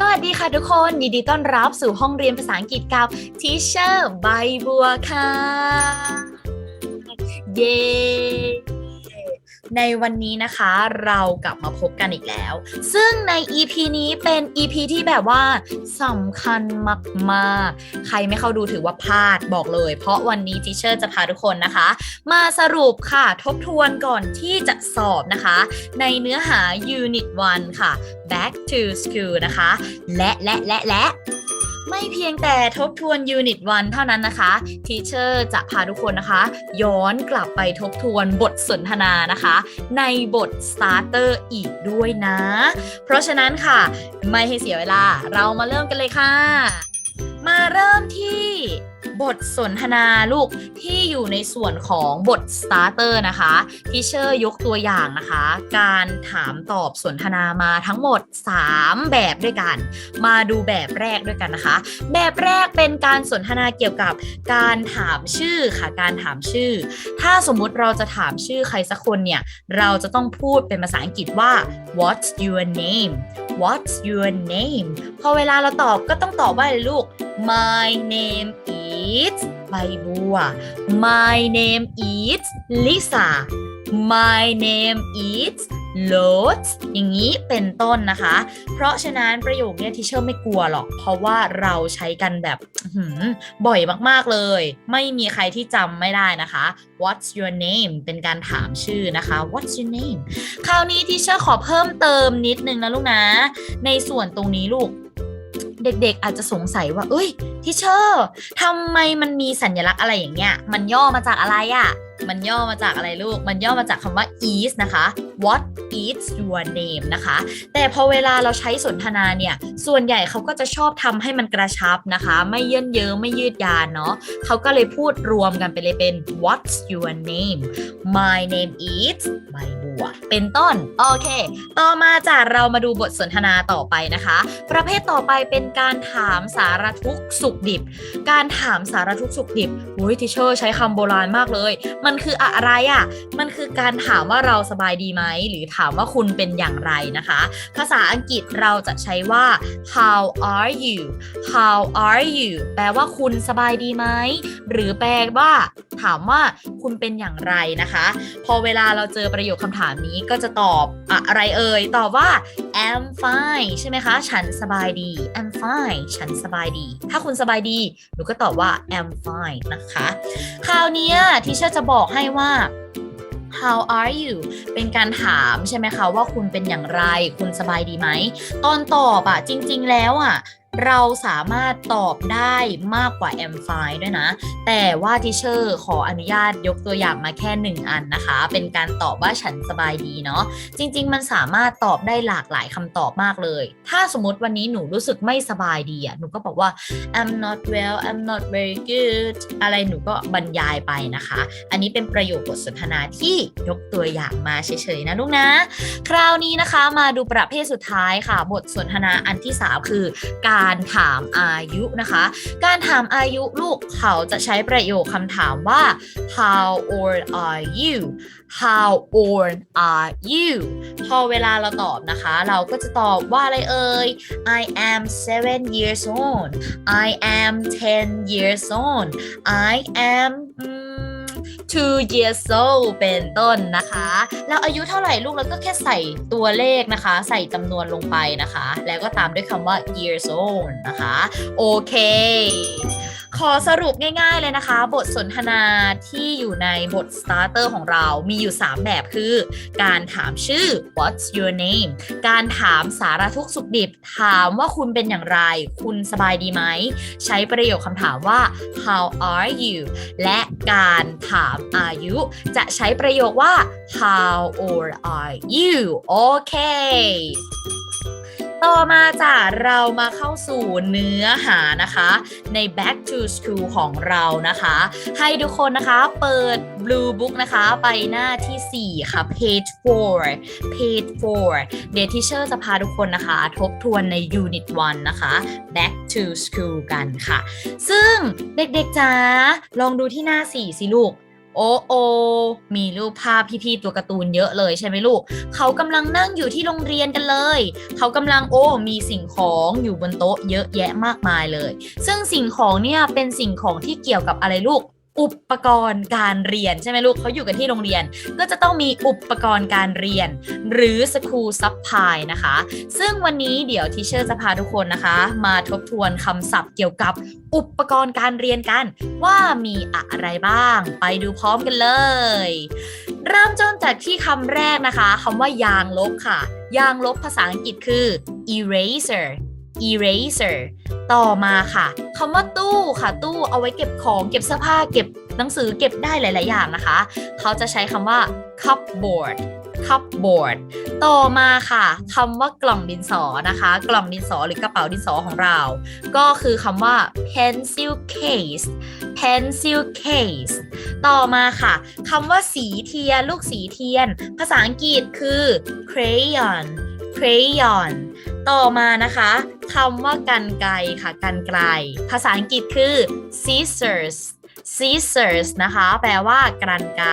สวัสดีค่ะทุกคนยินดีต้อนรับสู่ห้องเรียนภาษาอังกฤษกับทีเชอร์ใบบัวค่ะ เย้ ในวันนี้นะคะเรากลับมาพบกันอีกแล้ว ซึ่งใน EP นี้เป็น EP ที่แบบว่าสำคัญมากๆ ใครไม่เข้าดูถือว่าพลาดบอกเลย เพราะวันนี้ Teacher จะพาทุกคนนะคะ มาสรุปค่ะทบทวนก่อนที่จะสอบนะคะ ในเนื้อหา Unit 1 ค่ะ Back to School นะคะ และและและและ ไม่เพียงแต่ทบทวนยูนิตวันเท่านั้นนะคะทีเชอร์จะพาทุกคนนะคะ ย้อนกลับไปทบทวนบทสนทนานะคะ ในบท Starter อีกด้วยนะ เพราะฉะนั้นค่ะ ไม่ให้เสียเวลาเรามาเริ่มกันเลยค่ะ มาเริ่มที่ ทสนทนาลูกที่อยู่ในส่วนของบท starter นะคะทิเชอร์ยกตัวอย่างนะคะ การถามตอบสนทนามาทั้งหมด 3 แบบด้วยกัน มาดูแบบแรกด้วยกันนะคะ แบบแรกเป็นการสนทนาเกี่ยวกับการถามชื่อค่ะ การถามชื่อ ถ้าสมมุติเราจะถามชื่อใครสักคนเนี่ย เราจะต้องพูดเป็นภาษาอังกฤษว่า what's your name what's your name พอเวลาเราตอบก็ต้องตอบว่าอะไรลูก my name is ใบบัว my name is Lisa my name is Lots อย่างนี้เป็นต้นนะคะ เพราะฉะนั้นประโยคเนี้ยทิเชอร์ไม่กลัวหรอก เพราะว่าเราใช้กันแบบบ่อยมาก ๆ เลย ไม่มีใครที่จำไม่ได้นะคะ What's your name เป็นการถามชื่อนะคะ What's your name คราวนี้ทิเชอร์ขอเพิ่มเติมนิดนึงนะลูกนะ ในส่วนตรงนี้ลูก เด็กๆ อาจจะสงสัยว่า เอ้ยทิเชอร์ทำไมมันมีสัญลักษณ์อะไรอย่างเงี้ย มันย่อมาจากอะไรอะ่ะ มันย่อมาจากอะไรลูก มันย่อมาจากคำว่า is นะคะ what is your name นะคะ แต่พอเวลาเราใช้สนทนาเนี่ย ส่วนใหญ่เขาก็จะชอบทำให้มันกระชับนะคะ ไม่เยินเย้อไม่ยืดยานเนาะเขาก็เลยพูดรวมกันไปเลยเป็น what's your name my name is ใบบัว เป็นต้น โอเค ต่อมาจากเรามาดูบทสนทนาต่อไปนะคะ ประเภทต่อไปเป็นการถามสารทุกข์สุขดิบ การถามสารทุกข์สุขดิบโอ้ยทิเชอร์ใช้คำโบราณมากเลย มันคืออะไรอะ่ะ มันคือการถามว่าเราสบายดีไหมหรือถามว่าคุณเป็นอย่างไรนะคะ ภาษาอังกฤษเราจะใช้ว่า how are you how are you แปลว่าคุณสบายดีไหม หรือแปลว่า ถามว่าคุณเป็นอย่างไรนะคะ พอเวลาเราเจอประโยคคำถามนี้ก็จะตอบอะไรเอ่ย ตอบว่า I'm fine ใช่ไหมคะ ฉันสบายดี I'm fine ฉันสบายดี ถ้าคุณสบายดี หนูก็ตอบว่า I'm fine นะคะ คราวนี้ที่เชอจะบอกให้ว่า how are you เป็นการถามใช่ไหมคะว่าคุณเป็นอย่างไร คุณสบายดีไหม ตอนตอบอะจริง ๆ แล้วอะ เราสามารถตอบได้มากกว่า am fine ด้วยนะ แต่ว่าทิเชอร์ขออนุญาตยกตัวอย่างมาแค่หนึ่งอันนะคะ เป็นการตอบว่าฉันสบายดีเนาะจริง ๆ มันสามารถตอบได้หลากหลายคำตอบมากเลย ถ้าสมมติวันนี้หนูรู้สึกไม่สบายดีอะหนูก็บอกว่า I'm not well I'm not very good อะไรหนูก็บรรยายไปนะคะ อันนี้เป็นประโยคบทสนทนาที่ยกตัวอย่างมาเฉยๆนะลูกนะ คราวนี้นะคะมาดูประเภทสุดท้ายค่ะ บทสนทนาอันที่ 3 คือ การการถามอายุนะคะ การถามอายุลูกเขาจะใช้ประโยคคำถามว่า how old are you how old are you พอเวลาเราตอบนะคะ เราก็จะตอบว่าอะไรเอ่ย I am seven years old I am ten years old I am two years old เป็นต้นนะคะ แล้วอายุเท่าไหร่ลูกแล้วก็แค่ใส่ตัวเลขนะคะ ใส่จำนวนลงไปนะคะ แล้วก็ตามด้วยคำว่า years old นะคะ โอเค ขอสรุปง่ายๆเลยนะคะ บทสนทนาที่อยู่ในบท starter ของเรา มีอยู่ 3 แบบคือ การถามชื่อ what's your name การถามสารทุกสุขดิบ ถามว่าคุณเป็นอย่างไร คุณสบายดีไหม ใช้ประโยคคำถามว่า how are you และการถามอายุ จะใช้ประโยคว่า how old are you โอเค ต่อมาจ้ะเรามาเข้าสู่เนื้อหานะคะ ใน back to school ของเรานะคะ ให้ทุกคนนะคะเปิด blue book นะคะ ไปหน้าที่ 4 ค่ะ page 4 page 4 เดี๋ยวที่เชอร์จะพาทุกคนนะคะ ทบทวนใน unit 1 นะคะ back to school กันค่ะ ซึ่งเด็กๆจ้าลองดูที่หน้า 4 สิลูก โอโอ มีรูปภาพพี่ๆตัวการ์ตูนเยอะเลยใช่ไหมลูก เขากำลังนั่งอยู่ที่โรงเรียนกันเลย เขากำลังโอ้ มีสิ่งของอยู่บนโต๊ะเยอะแยะมากมายเลย ซึ่งสิ่งของเนี่ยเป็นสิ่งของที่เกี่ยวกับอะไรลูก อุปกรณ์การเรียนใช่ไหมลูกเขาอยู่กันที่โรงเรียน ก็จะต้องมีอุปกรณ์การเรียน หรือ school supply นะคะ ซึ่งวันนี้เดี๋ยวทีเชอร์จะพาทุกคนนะคะ มาทบทวนคำศัพท์เกี่ยวกับอุปกรณ์การเรียนกัน ว่ามีอะไรบ้าง ไปดูพร้อมกันเลย เริ่มต้นจากที่คำแรกนะคะคำว่ายางลบค่ะ ยางลบภาษาอังกฤษคือ eraser eraser ต่อมาค่ะคำว่าตู้ค่ะ ตู้เอาไว้เก็บของเก็บเสื้อผ้าเก็บหนังสือเก็บได้หลาย ๆ อย่างนะคะ เขาจะใช้คำว่า cupboard cupboard ต่อมาค่ะคำว่ากล่องดินสอนะคะ กล่องดินสอหรือกระเป๋าดินสอของเรา ก็คือคำว่า pencil case pencil case ต่อมาค่ะคำว่าสีเทียน ลูกสีเทียน ภาษาอังกฤษคือ crayon crayon ต่อมานะคะคำว่ากันไกรค่ะกันไกรภาษาอังกฤษคือ scissors scissors นะคะ แปลว่ากรรไกร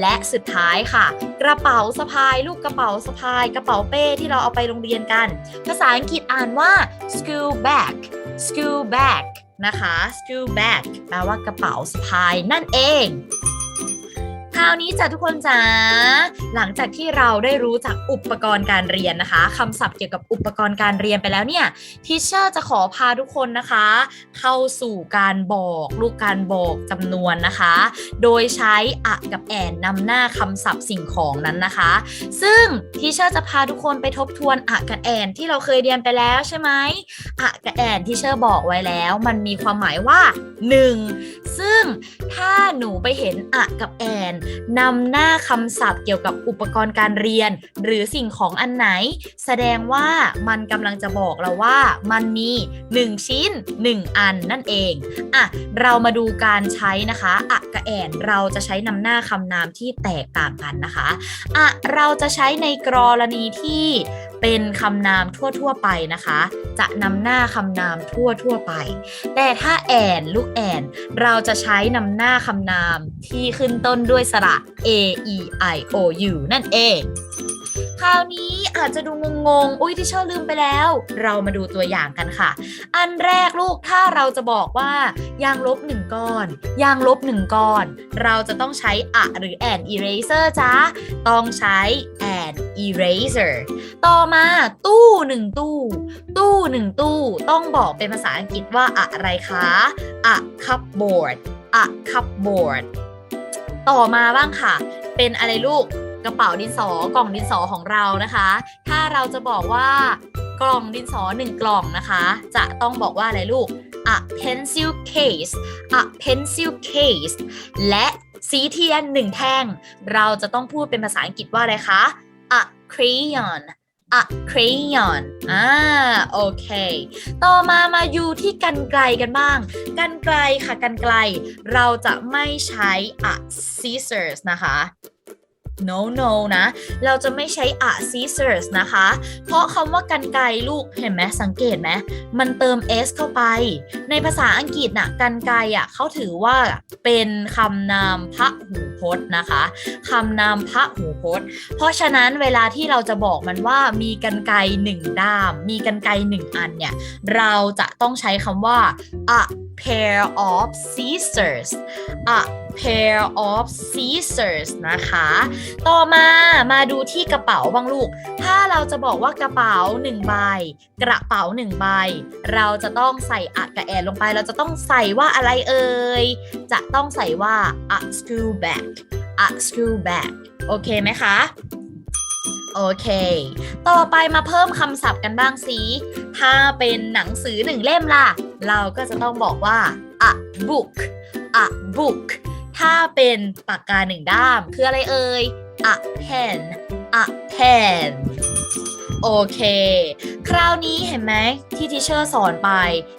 และสุดท้ายค่ะ กระเป๋าสะพาย ลูกกระเป๋าสะพาย กระเป๋าเป้ที่เราเอาไปโรงเรียนกัน ภาษาอังกฤษอ่านว่า school bag school bag นะคะ school bag แปลว่ากระเป๋าสะพายนั่นเอง คราวนี้จ้ะทุกคนจ๋าหลังจากที่เราได้รู้จักอุปกรณ์การเรียนนะคะคำศัพท์เกี่ยวกับอุปกรณ์การเรียนไปแล้วเนี่ยทิเชอร์จะขอพาทุกคนนะคะ เข้าสู่การบอกลูกการบอกจำนวนนะคะ โดยใช้อะกับแอนนำหน้าคำศัพท์สิ่งของนั้นนะคะ ซึ่งทิเชอร์จะพาทุกคนไปทบทวนอะกับแอนที่เราเคยเรียนไปแล้วใช่ไหมอะกับแอนที่เชอร์บอกไว้แล้ว มันมีความหมายว่า 1 ซึ่งถ้าหนูไปเห็นอะกับแอนนำหน้าคำศัพท์เกี่ยวกับอุปกรณ์การเรียน หรือสิ่งของอันไหน แสดงว่ามันกำลังจะบอกเราว่า มันมี 1 ชิ้น 1 อันนั่นเองอะเรามาดูการใช้นะคะอะกระแอนเราจะใช้นำหน้าคำนามที่แตกต่างกันนะคะอะเราจะใช้ในกรณีที่ เป็นคำนามทั่ว ๆ ไปนะคะ จะนำหน้าคำนามทั่ว ๆ ไป แต่ถ้าแอนลูกแอน เราจะใช้นำหน้าคำนามที่ขึ้นต้นด้วยสระ a e i o u นั่นเอง คราวนี้อาจจะดูงงๆ อุ้ยที่เชอร์ลืมไปแล้ว เรามาดูตัวอย่างกันค่ะ อันแรกลูกถ้าเราจะบอกว่ายางลบหนึ่งก้อน ยางลบหนึ่งก้อน เราจะต้องใช้อะหรือ an eraser จ้าต้องใช้ an eraser ต่อมาตู้หนึ่งตู้ ตู้หนึ่งตู้ ต้องบอกเป็นภาษาอังกฤษว่าอะไรคะ a cupboard a cupboard ต่อมาบ้างค่ะ เป็นอะไรลูก กระเป๋าดินสอกล่องดินสอของเรานะคะ ถ้าเราจะบอกว่ากล่องดินสอหนึ่งกล่องนะคะ จะต้องบอกว่าอะไรลูก a pencil case a pencil case และสีเทียนหนึ่งแท่ง เราจะต้องพูดเป็นภาษาอังกฤษว่าอะไรคะ a crayon a crayon อ่า โอเค ต่อมามาอยู่ที่กันไกลกันบ้าง กันไกลค่ะ กันไกล เราจะไม่ใช้ a scissors นะคะ no no นะ เราจะไม่ใช้ a scissors นะคะ เพราะคำว่ากันไกลลูกเห็นไหมสังเกตไหมมันเติม s เข้าไป ในภาษาอังกฤษน่ะกันไกลอะเขาถือว่าเป็นคำนามพระหูพจน์นะคะคำนามพระหูพจน์ เพราะฉะนั้นเวลาที่เราจะบอกมันว่ามีกันไกลหนึ่งด้าม มีกันไกลหนึ่งอันเนี่ย เราจะต้องใช้คำว่า a pair of scissors a pair of scissors นะคะ ต่อมามาดูที่กระเป๋าบ้างลูก ถ้าเราจะบอกว่ากระเป๋าหนึ่งใบ กระเป๋าหนึ่งใบ เราจะต้องใส่อะกับแอนลงไป เราจะต้องใส่ว่าอะไรเอ่ย จะต้องใส่ว่า a school bag a school bag โอเคไหมคะ โอเค ต่อไปมาเพิ่มคำศัพท์กันบ้างสิ ถ้าเป็นหนังสือหนึ่งเล่มล่ะ เราก็จะต้องบอกว่า a book a book ถ้าเป็นปากกาหนึ่งด้าม คืออะไรเอ่ย a pen a pen โอเค คราวนี้เห็นไหมที่ทิเชอร์สอนไป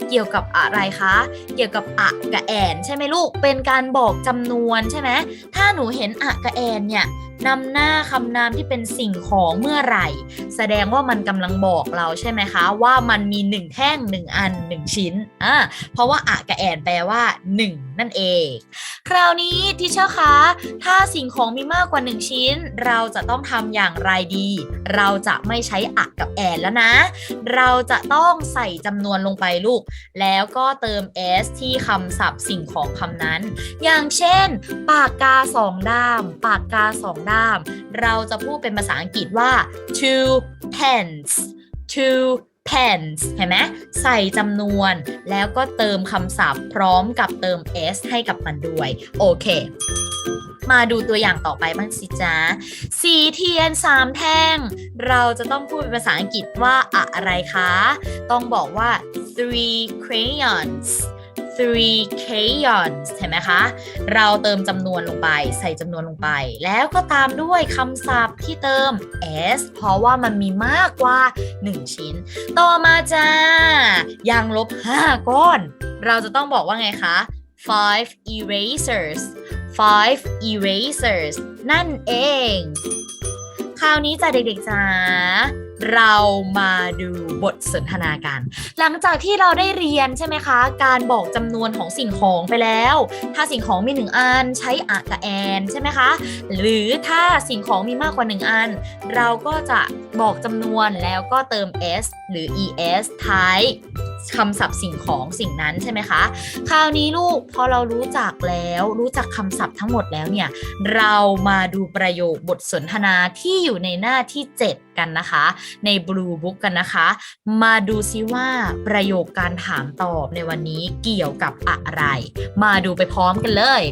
เกี่ยวกับอะไรคะ เกี่ยวกับอะกับแอนใช่ไหมลูก เป็นการบอกจำนวนใช่ไหม ถ้าหนูเห็นอะกับแอนเนี่ยนำหน้าคำนามที่เป็นสิ่งของเมื่อไหร่ แสดงว่ามันกำลังบอกเราใช่ไหมคะ ว่ามันมีหนึ่งแท่งหนึ่งอันหนึ่งชิ้นอ่าเพราะว่าอะกับแอนแปลว่าหนึ่งนั่นเอง คราวนี้ทิเชอร์คะถ้าสิ่งของมีมากกว่า1ชิ้น เราจะต้องทำอย่างไรดี เราจะไม่ใช้อะกับแอนแล้วนะ เราจะต้องใส่จำนวนลงไปลูก แล้วก็เติม s ที่คำศัพท์สิ่งของคำนั้น อย่างเช่น ปากกาสองด้าม ปากกาสองด้าม เราจะพูดเป็นภาษาอังกฤษว่า two pens two pens เห็นไหมใส่จำนวนแล้วก็เติมคำศัพท์พร้อมกับเติม s ให้กับมันด้วย โอเค มาดูตัวอย่างต่อไปบ้างสิจ๊ะสีเทียนสามแท่ง เราจะต้องพูดเป็นภาษาอังกฤษว่าอะไรคะ ต้องบอกว่า three crayons three crayons เห็นไหมคะ เราเติมจำนวนลงไปใส่จำนวนลงไป แล้วก็ตามด้วยคำศัพท์ที่เติม s เพราะว่ามันมีมากกว่า 1 ชิ้น ต่อมาจ้ายางลบ 5 ก้อน เราจะต้องบอกว่าไงคะ five erasers five erasers นั่นเอง คราวนี้จ้ะเด็กๆจ้าเรามาดูบทสนทนากัน หลังจากที่เราได้เรียนใช่ไหมคะ การบอกจำนวนของสิ่งของไปแล้ว ถ้าสิ่งของมีหนึ่งอันใช้อะกับแอนใช่ไหมคะ หรือถ้าสิ่งของมีมากกว่าหนึ่งอัน เราก็จะบอกจำนวนแล้วก็เติม s หรือ es ท้าย คำศัพท์สิ่งของสิ่งนั้นใช่ไหมคะ คราวนี้ลูกพอเรารู้จักแล้วรู้จักคำศัพท์ทั้งหมดแล้วเนี่ย เรามาดูประโยคบทสนทนาที่อยู่ในหน้าที่ 7 กันนะคะ ใน Blue Book กันนะคะ มาดูซิว่าประโยคการถามตอบในวันนี้เกี่ยวกับอะไร มาดูไปพร้อมกันเลย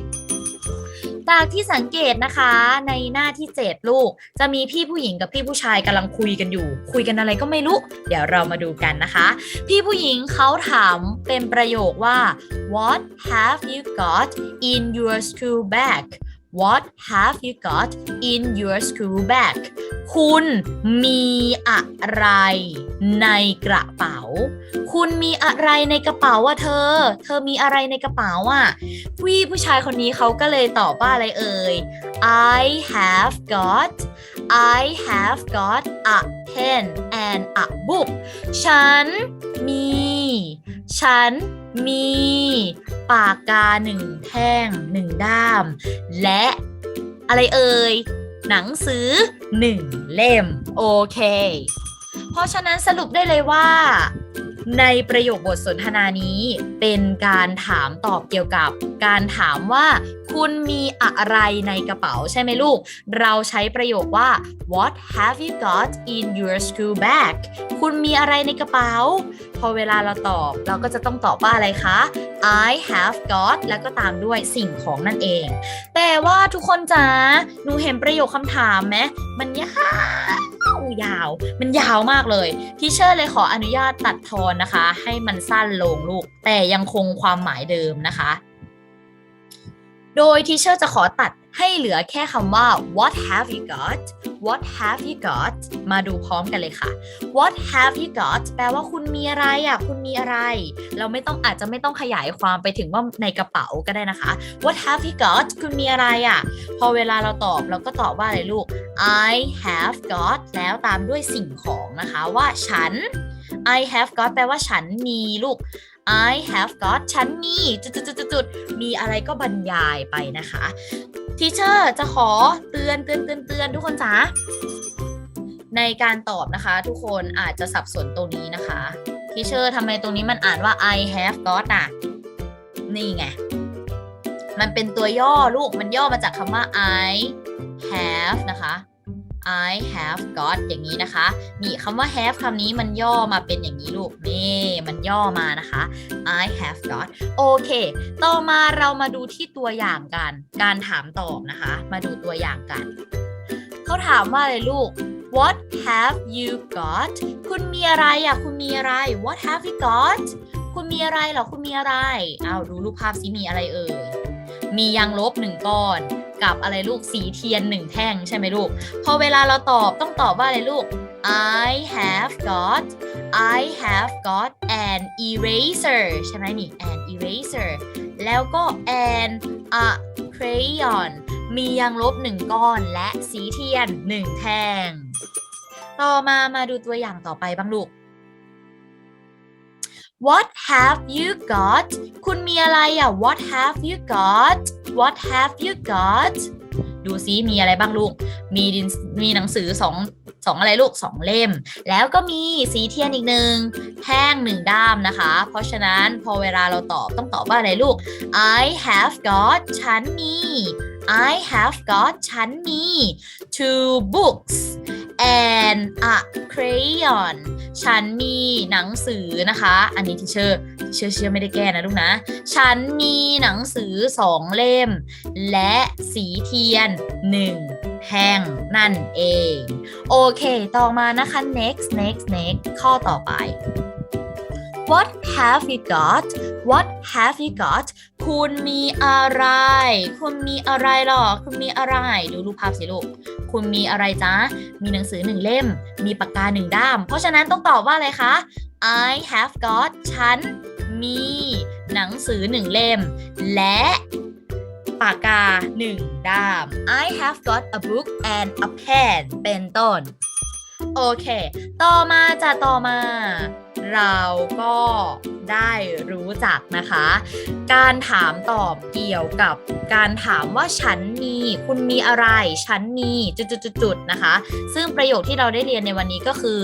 จากที่สังเกตนะคะในหน้าที่7ลูก จะมีพี่ผู้หญิงกับพี่ผู้ชายกำลังคุยกันอยู่ คุยกันอะไรก็ไม่รู้ เดี๋ยวเรามาดูกันนะคะ พี่ผู้หญิงเขาถามเป็นประโยคว่า What have you got in your school bag What have you got in your school bag คุณมีอะไรในกระเป๋า คุณมีอะไรในกระเป๋าอะเธอ เธอมีอะไรในกระเป๋าอะพี่ผู้ชายคนนี้เขาก็เลยตอบว่าอะไรเอ่ย I have got I have got a pen and a book ฉันมี ฉันมีปากกาหนึ่งแท่งหนึ่งด้าม และอะไรเอ่ย หนังสือหนึ่งเล่ม โอเค เพราะฉะนั้นสรุปได้เลยว่า ในประโยคบทสนทนานี้เป็นการถามตอบเกี่ยวกับ การถามว่า คุณมีอะไรในกระเป๋าใช่ไหมลูก เราใช้ประโยคว่า What have you got in your school bag คุณมีอะไรในกระเป๋าพอเวลาเราตอบเราก็จะต้องตอบว่าอะไรคะ I have got แล้วก็ตามด้วยสิ่งของนั่นเอง แต่ว่าทุกคนจ๋าหนูเห็นประโยคคำถามไหมมันยาวยาว มันยาวมากเลยทีเชอร์เลยขออนุญาตตัดทอนนะคะ ให้มันสั้นลงลูก แต่ยังคงความหมายเดิมนะคะ โดยทีเชอร์จะขอตัด ให้เหลือแค่คำว่า what have you got what have you got มาดูพร้อมกันเลยค่ะ what have you got แปลว่าคุณมีอะไรอะ คุณมีอะไร เราไม่ต้องอาจจะไม่ต้องขยายความไปถึงว่าในกระเป๋าก็ได้นะคะ what have you got คุณมีอะไรอะ พอเวลาเราตอบเราก็ตอบว่าอะไรลูก I have got แล้วตามด้วยสิ่งของนะคะว่าฉัน I have got แปลว่าฉันมีลูก I have got ฉันมีจุดๆๆมีอะไรก็บรรยายไปนะคะทีเชอร์จะขอเตือนเตือนเตือนเตือนทุกคนจ้าในการตอบนะคะ ทุกคนอาจจะสับสนตรงนี้นะคะทีเชอร์ทำไมตรงนี้มันอ่านว่า I have got อะ นี่ไง มันเป็นตัวย่อลูกมันย่อมาจากคำว่า I have นะคะ I have got อย่างนี้นะคะ นี่คำว่า have คำนี้มันย่อมาเป็นอย่างนี้ลูก นี่ มันย่อมานะคะ I have got โอเค ต่อมาเรามาดูที่ตัวอย่างกัน การถามตอบนะคะ มาดูตัวอย่างกัน เขาถามว่าอะไรลูก What have you got คุณมีอะไรอะ คุณมีอะไร What have you got คุณมีอะไรเหรอ คุณมีอะไร เอาดูรูปภาพสิมีอะไรเอ่ย มียางลบหนึ่งก้อน กับอะไรลูกสีเทียนหนึ่งแท่งใช่ไหมลูก พอเวลาเราตอบต้องตอบว่าอะไรลูก I have got I have got an eraser ใช่ไหมนี่ an eraser แล้วก็ an a crayon มียางลบหนึ่งก้อนและสีเทียนหนึ่งแท่ง ต่อมามาดูตัวอย่างต่อไปบ้างลูก What have you got คุณมีอะไรอะ What have you got What have you got ดูซิมีอะไรบ้างลูก มีดินมีหนังสือสองสองอะไรลูกสองเล่ม แล้วก็มีสีเทียนอีกหนึ่งแท่งหนึ่งด้ามนะคะ เพราะฉะนั้นพอเวลาเราตอบต้องตอบว่าอะไรลูก I have got ฉันมี I have got ฉันมี two books and a crayon ฉันมีหนังสือนะคะ อันนี้ที่เชื่อเชื่อเชื่อไม่ได้แก้นะลูกนะ ฉันมีหนังสือสองเล่ม และสีเทียนหนึ่งแท่งนั่นเอง โอเค ต่อมานะคะ next next next ข้อต่อไป What have you got What have you got คุณมีอะไร คุณมีอะไรหรอ คุณมีอะไร ดูรูปภาพสิลูก คุณมีอะไรจ๊ะ มีหนังสือหนึ่งเล่ม มีปากกาหนึ่งด้าม เพราะฉะนั้นต้องตอบว่าอะไรคะ I have got ฉันมีหนังสือหนึ่งเล่ม และปากกาหนึ่งด้าม I have got a book and a pen เป็นต้น โอเค ต่อมาจะต่อมา เราก็ได้รู้จักนะคะ การถามตอบเกี่ยวกับการถามว่าฉันมี คุณมีอะไร ฉันมีจุดๆๆนะคะ ซึ่งประโยคที่เราได้เรียนในวันนี้ก็คือ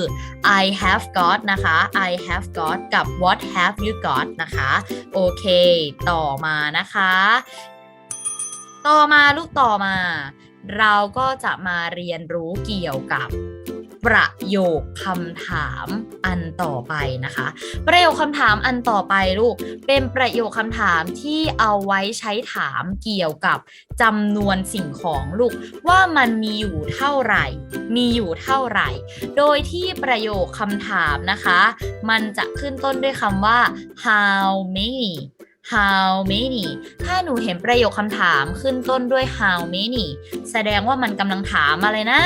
I have got นะคะ I have got กับ What have you got นะคะ โอเค ต่อมานะคะ ต่อมาลูกต่อมา เราก็จะมาเรียนรู้เกี่ยวกับ ประโยคคำถามอันต่อไปนะคะ ประโยคคำถามอันต่อไปลูก เป็นประโยคคำถามที่เอาไว้ใช้ถามเกี่ยวกับจำนวนสิ่งของลูก ว่ามันมีอยู่เท่าไหร่ มีอยู่เท่าไหร่ โดยที่ประโยคคำถามนะคะ มันจะขึ้นต้นด้วยคำว่า how many how many ถ้าหนูเห็นประโยคคำถามขึ้นต้นด้วย how many แสดงว่ามันกำลังถามอะไรนะ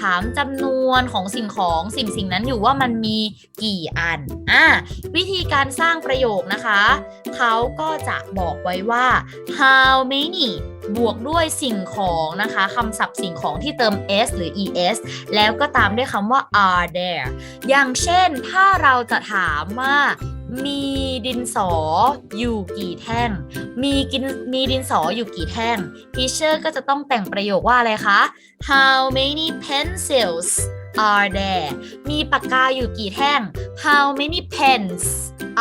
ถามจำนวนของสิ่งของสิ่งสิ่งนั้นอยู่ว่ามันมีกี่อันอะวิธีการสร้างประโยคนะคะ เขาก็จะบอกไว้ว่า how many บวกด้วยสิ่งของนะคะคำศัพท์สิ่งของที่เติม s หรือ es แล้วก็ตามด้วยคำว่า are there อย่างเช่นถ้าเราจะถามว่า มีดินสออยู่กี่แท่ง มีกินมีดินสออยู่กี่แท่ง teacher ก็จะต้องแต่งประโยคว่าอะไรคะ How many pencils are there มีปากกาอยู่กี่แท่ง How many pens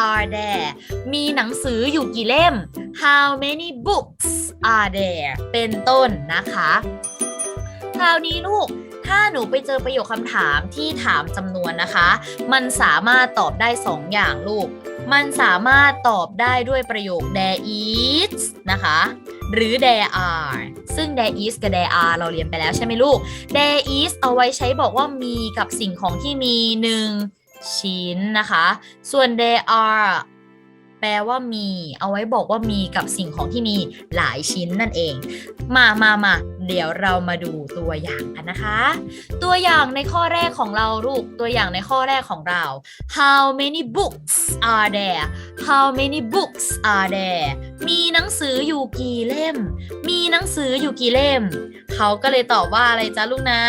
are there มีหนังสืออยู่กี่เล่ม How many books are there เป็นต้นนะคะ คราวนี้ลูกถ้าหนูไปเจอประโยคคำถามที่ถามจำนวนนะคะ มันสามารถตอบได้ 2 อย่างลูก มันสามารถตอบได้ด้วยประโยค there is นะคะ หรือ there are ซึ่ง there is กับ there are เราเรียนไปแล้วใช่ไหมลูก there is เอาไว้ใช้บอกว่ามีกับสิ่งของที่มีหนึ่งชิ้นนะคะ ส่วน there are แปลว่ามี เอาไว้บอกว่ามีกับสิ่งของที่มีหลายชิ้นนั่นเอง มามามาเดี๋ยวเรามาดูตัวอย่างกันนะคะ ตัวอย่างในข้อแรกของเราลูก ตัวอย่างในข้อแรกของเรา How many books are there How many books are there มีหนังสืออยู่กี่เล่ม มีหนังสืออยู่กี่เล่ม เขาก็เลยตอบว่าอะไรจ้าลูกนะ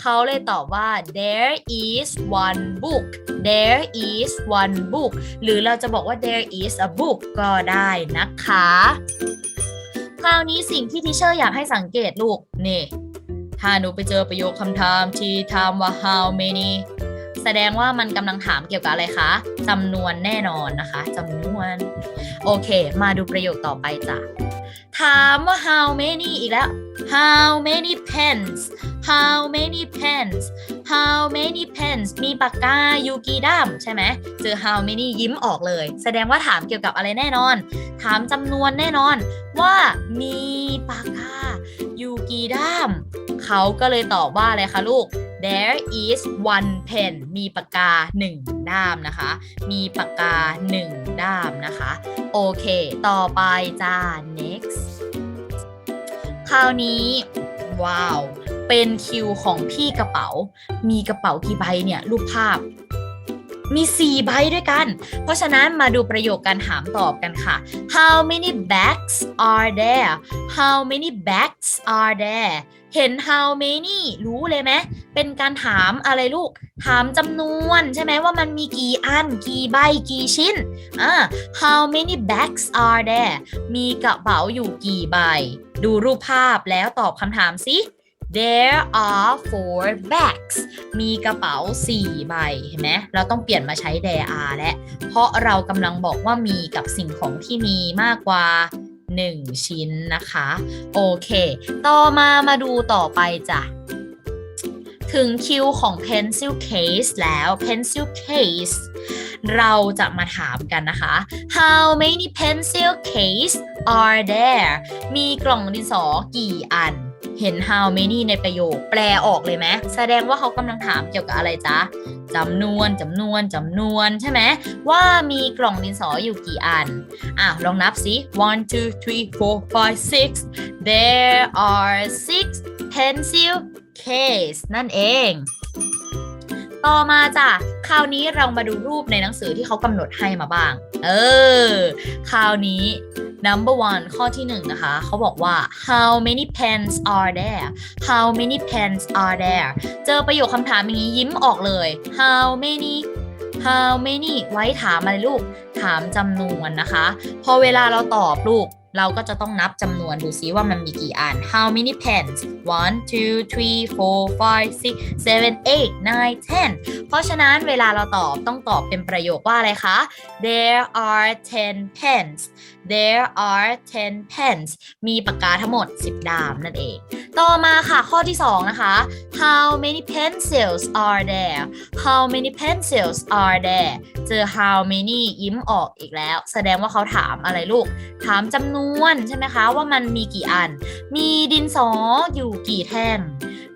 เขาเลยตอบว่า there is one book there is one book หรือเราจะบอกว่า there is a book ก็ได้นะคะ คราวนี้สิ่งที่ทิเชอร์อยากให้สังเกตลูก นี่ ถ้าหนูไปเจอประโยคคำถามที่ถามว่า how many แสดงว่ามันกำลังถามเกี่ยวกับอะไรคะจำนวนแน่นอนนะคะจำนวน โอเค มาดูประโยคต่อไปจ้ะ ถามว่า how many อีกแล้ว how many pens how many pens how many pens มีปากกาอยู่กี่ด้ามใช่ไหมเจอ how many ยิ้มออกเลย แสดงว่าถามเกี่ยวกับอะไรแน่นอน ถามจำนวนแน่นอนว่ามีปากกาอยู่กี่ด้าม เขาก็เลยตอบว่าอะไรคะลูก there is one pen มีปากกา1ด้ามนะคะ มีปากกา1ด้ามนะคะ โอเค ต่อไปจ้า next คราวนี้ ว้าว เป็นคิวของพี่กระเป๋า มีกระเป๋ากี่ใบเนี่ย รูปภาพ มี 4 ใบด้วยกัน เพราะฉะนั้นมาดูประโยคการถามตอบกันค่ะ How many bags are there How many bags are there เห็น how many รู้เลยไหมเป็นการถามอะไรลูก ถามจำนวนใช่ไหมว่ามันมีกี่อัน กี่ใบ กี่ชิ้นอ่า how many bags are there มีกระเป๋าอยู่กี่ใบ ดูรูปภาพแล้วตอบคำถามสิ There are four bags มีกระเป๋า 4 ใบ เห็นไหม เราต้องเปลี่ยนมาใช้ there are แล้วเพราะเรากำลังบอกว่ามีกับสิ่งของที่มีมากกว่า 1 ชิ้นนะคะ โอเค ต่อมามาดูต่อไปจ้ะ ถึงคิวของ pencil case แล้ว pencil case เราจะมาถามกันนะคะ How many pencil case are there มีกล่องดินสอกี่อัน เห็น how many ในประโยค แปลออกเลยไหมแสดงว่าเขากำลังถามเกี่ยวกับอะไรจ๊ะจำนวนจำนวนจำนวนใช่ไหมว่ามีกล่องดินสออยู่กี่อันอะลองนับสิ one two three four five six there are six pencil case นั่นเอง ต่อมาจ้ะคราวนี้เรามาดูรูปในหนังสือที่เขากำหนดให้มาบ้าง เออ คราวนี้ number one ข้อที่หนึ่งนะคะ เขาบอกว่า how many pens are there how many pens are there เจอประโยคคำถามอย่างนี้ยิ้มออกเลย how many how many ไว้ถามอะไรลูก ถามจำนวนนะคะ พอเวลาเราตอบลูก เราก็จะต้องนับจำนวนดูซิว่ามันมีกี่อัน how many pens one two three four five six seven eight nine ten เพราะฉะนั้นเวลาเราตอบต้องตอบเป็นประโยคว่าอะไรคะ there are ten pens there are ten pens มีปากกาทั้งหมด 10 ดามนั่นเอง ต่อมาค่ะข้อที่ 2 นะคะ how many pencils are there how many pencils are there เจอ how many ยิ้มออกอีกแล้ว แสดงว่าเขาถามอะไรลูก ถามจำนวนใช่ไหมคะ ว่ามันมีกี่อัน มีดินสออยู่กี่แท่ง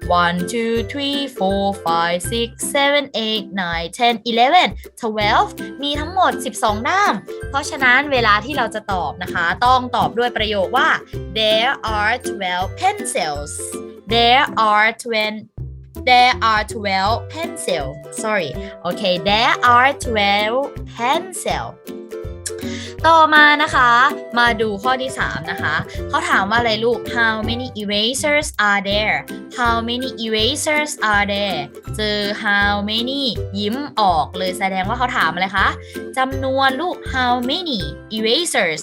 one two three four five six seven eight nine ten eleven twelve มีทั้งหมด 12 ด้าม เพราะฉะนั้นเวลาที่เราจะตอบนะคะ ต้องตอบด้วยประโยคว่า there are 12 pencils there are 20 there are 12 pencil sorry okay there are 12 pencil ต่อมานะคะ มาดูข้อที่ 3 นะคะ เขาถามว่าอะไรลูก how many erasers are there how many erasers are there เจอ how many ยิ้มออกเลยแสดงว่าเขาถามอะไรคะจำนวนลูก how many erasers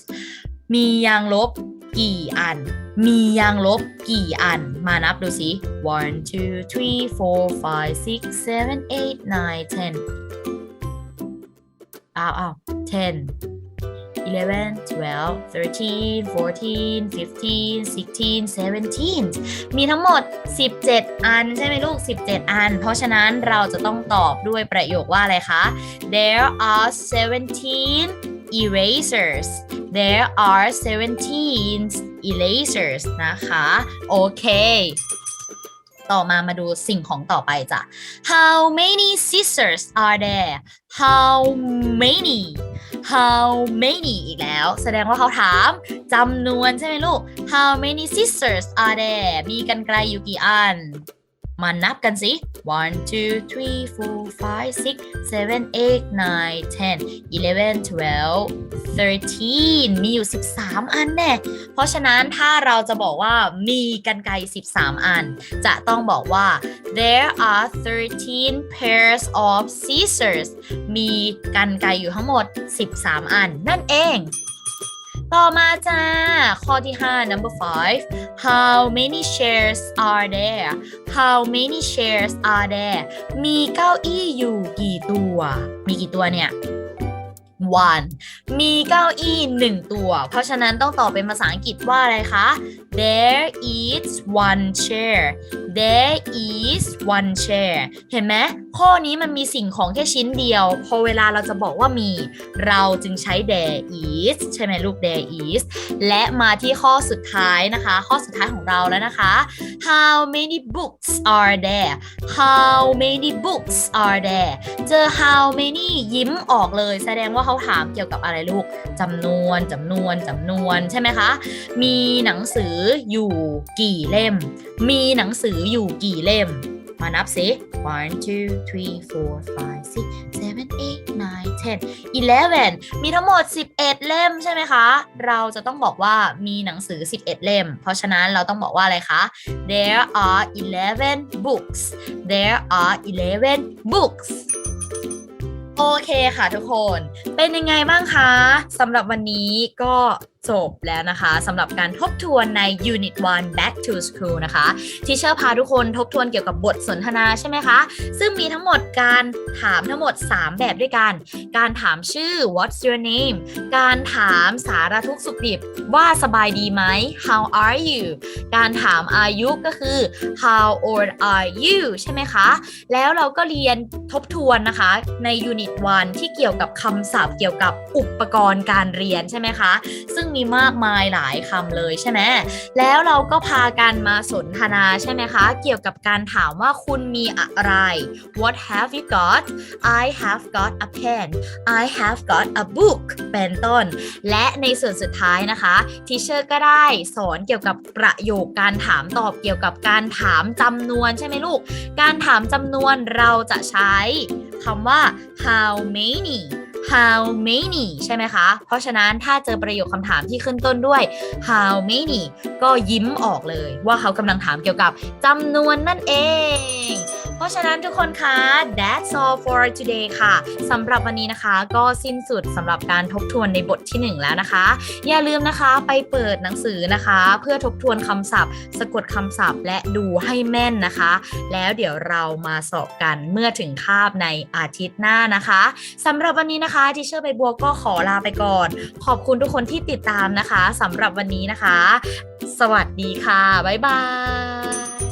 มียางลบกี่อัน มียางลบกี่อัน มานับดูสิ one two three four five six seven eight nine ten อ้าวอ้าว ten 11 12 13 14 15 16 17 มีทั้งหมด 17 อันใช่ไหมลูก 17 อัน เพราะฉะนั้นเราจะต้องตอบด้วยประโยคว่าอะไรคะ there are 17 erasers there are 17 erasers นะคะ โอเค ต่อมามาดูสิ่งของต่อไปจ้ะ how many scissors are there how many how many อีกแล้ว แสดงว่าเขาถามจำนวนใช่ไหมลูก how many scissors are there มีกันไกลอยู่กี่อัน มานับกันสิ one two three four five six seven eight nine ten eleven twelve thirteen มีอยู่ 13 อันแน่ เพราะฉะนั้นถ้าเราจะบอกว่ามีกันไกล13 อัน จะต้องบอกว่า there are 13 pairs of scissors มีกันไกลอยู่ทั้งหมด 13 อัน นั่นเอง ต่อมาจ้า ข้อที่ 5 number 5 how many chairs are there how many chairs are there มีเก้าอี้อยู่กี่ตัว มีกี่ตัวเนี่ย one มีเก้าอี้หนึ่งตัว เพราะฉะนั้นต้องตอบเป็นภาษาอังกฤษว่าอะไรคะ there is one chair there is one chair เห็นไหมข้อนี้มันมีสิ่งของแค่ชิ้นเดียว พอเวลาเราจะบอกว่ามี เราจึงใช้ there is ใช่ไหมลูก there is และมาที่ข้อสุดท้ายนะคะ ข้อสุดท้ายของเราแล้วนะคะ how many books are there how many books are there เจอ how many ยิ้มออกเลย แสดงว่าเขาถามเกี่ยวกับอะไรลูกจำนวนจำนวนจำนวนใช่ไหมคะ มีหนังสืออยู่กี่เล่ม มีหนังสืออยู่กี่เล่ม มานับสิ one two three four five six seven eight nine ten eleven มีทั้งหมด 11 เล่มใช่ไหมคะ เราจะต้องบอกว่ามีหนังสือ 11 เล่ม เพราะฉะนั้นเราต้องบอกว่าอะไรคะ there are 11 books there are 11 books โอเคค่ะทุกคน เป็นยังไงบ้างคะสำหรับวันนี้ก็ จบแล้วนะคะสำหรับการทบทวนใน Unit 1 Back to School นะคะทีเชอร์พาทุกคนทบทวนเกี่ยวกับบทสนทนาใช่ไหมคะ ซึ่งมีทั้งหมดการถามทั้งหมด 3 แบบด้วยกัน การถามชื่อ What's your name การถามสารทุกสุขดิบว่าสบายดีไหม How are you การถามอายุก็คือ How old are you ใช่ไหมคะ แล้วเราก็เรียนทบทวนนะคะใน Unit 1 ที่เกี่ยวกับคำศัพท์เกี่ยวกับอุปกรณ์การเรียนใช่ไหมคะ ซึ่งมีมากมายหลายคำเลยใช่ไหมแล้วเราก็พากันมาสนทนาใช่ไหมคะ เกี่ยวกับการถามว่าคุณมีอะไร What have you got I have got a pen I have got a book เป็นต้น และในส่วนสุดท้ายนะคะทีเชอร์ก็ได้สอนเกี่ยวกับประโยคการถามตอบเกี่ยวกับการถามจำนวนใช่ไหมลูก การถามจำนวนเราจะใช้คำว่า how many how many ใช่ไหมคะ เพราะฉะนั้นถ้าเจอประโยคคำถามที่ขึ้นต้นด้วย how many ก็ยิ้มออกเลยว่าเขากำลังถามเกี่ยวกับจำนวนนั่นเอง เพราะฉะนั้นทุกคนคะ that's all for today ค่ะสำหรับวันนี้นะคะก็สิ้นสุดสำหรับการทบทวนในบทที่ 1 แล้วนะคะ อย่าลืมนะคะไปเปิดหนังสือนะคะ เพื่อทบทวนคำศัพท์ สะกดคำศัพท์ และดูให้แม่นนะคะ แล้วเดี๋ยวเรามาสอบกันเมื่อถึงคาบในอาทิตย์หน้านะคะสำหรับวันนี้นะคะทิเชอร์ใบบัวก็ขอลาไปก่อน ขอบคุณทุกคนที่ติดตามนะคะสำหรับวันนี้นะคะ สวัสดีค่ะ บ๊ายบาย